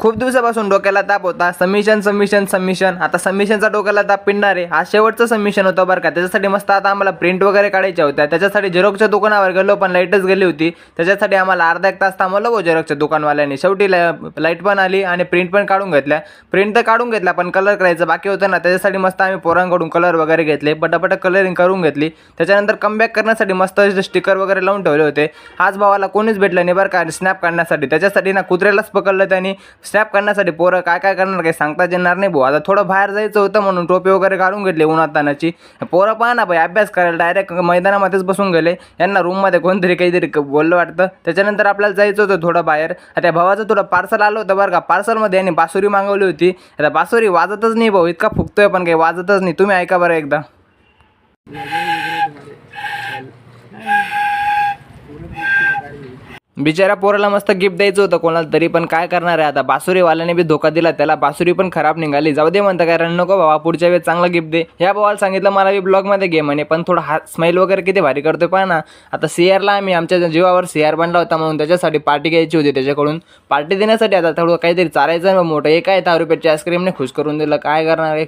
खूप दिवसापासून डोक्याला ताप होता. सबमिशन सबमिशन सबमिशन आता सबमिशनचा डोक्याला ताप पिणार आहे. हा शेवटचं सबमिशन होतं बरं का. त्याच्यासाठी मस्त आता आम्हाला प्रिंट वगैरे काढायच्या होत्या. त्याच्यासाठी झेरॉक्सच्या दुकानावर गेलो पण लाईटच गेली होती. त्याच्यासाठी आम्हाला अर्धा एक तास थांबवलं हो झेरॉक्सच्या दुकानवाल्याने. शेवटी लाइट पण आली आणि प्रिंट पण काढून घेतल्या. प्रिंट तर काढून घेतला पण कलर करायचं बाकी होतं ना. त्याच्यासाठी मस्त आम्ही पोरांकडून कलर वगैरे घेतले. पटापट कलरिंग करून घेतली. त्याच्यानंतर कमबॅक करण्यासाठी मस्त स्टिकर वगैरे लावून ठेवले होते. आज भावाला कोणीच भेटलं नाही बरं का. स्नॅप काढण्यासाठी. त्याच्यासाठी ना कुत्र्यालाच पकडलं त्यांनी. स्नॅप करण्यासाठी पोरं काय काय करणार काही सांगता येणार नाही भाऊ. आता थोडं बाहेर जायचं होतं म्हणून टोपी वगैरे काढून घेतले उन्हातानाची. पोरं पहा ना भाई अभ्यास करायला डायरेक्ट मैदानामध्येच बसून गेले. यांना रूममध्ये कोणतरी काहीतरी बोललं वाटतं. त्याच्यानंतर आपल्याला जायचं होतं थोडं बाहेर. आता भावाचं थोडं पार्सल आलं होतं बरं का. पार्सलमध्ये यांनी बासुरी मागवली होती. आता बासुरी वाजतच नाही भाऊ इतका फुकतोय पण काही वाजतच नाही. तुम्ही ऐका बरं एकदा. बिचारा पोराला मस्त गिफ्ट द्यायचं होतं कोणाला तरी पण काय करणार आहे आता? बासुरीवाल्याने बी धोका दिला त्याला बासुरी पण खराब निघाली. जाऊ दे म्हणता कारण नको बाबा पुढच्या वेळेस चांगला गिफ्ट दे. या भावाला सांगितलं मला बी ब्लॉगमध्ये घे म्हणे पण थोडं हात स्माईल वगैरे किती भारी करतोय पहा ना. आता सीआरला आम्ही आमच्या जीवावर सीआर बनला होता म्हणून त्याच्यासाठी पार्टी घ्यायची होती त्याच्याकडून. पार्टी देण्यासाठी आता थोडं काहीतरी चारायचं ना मोठं. एक आहे दहा रुपयाची आईस्क्रीमने खुश करून दिलं. काय करणार आहे?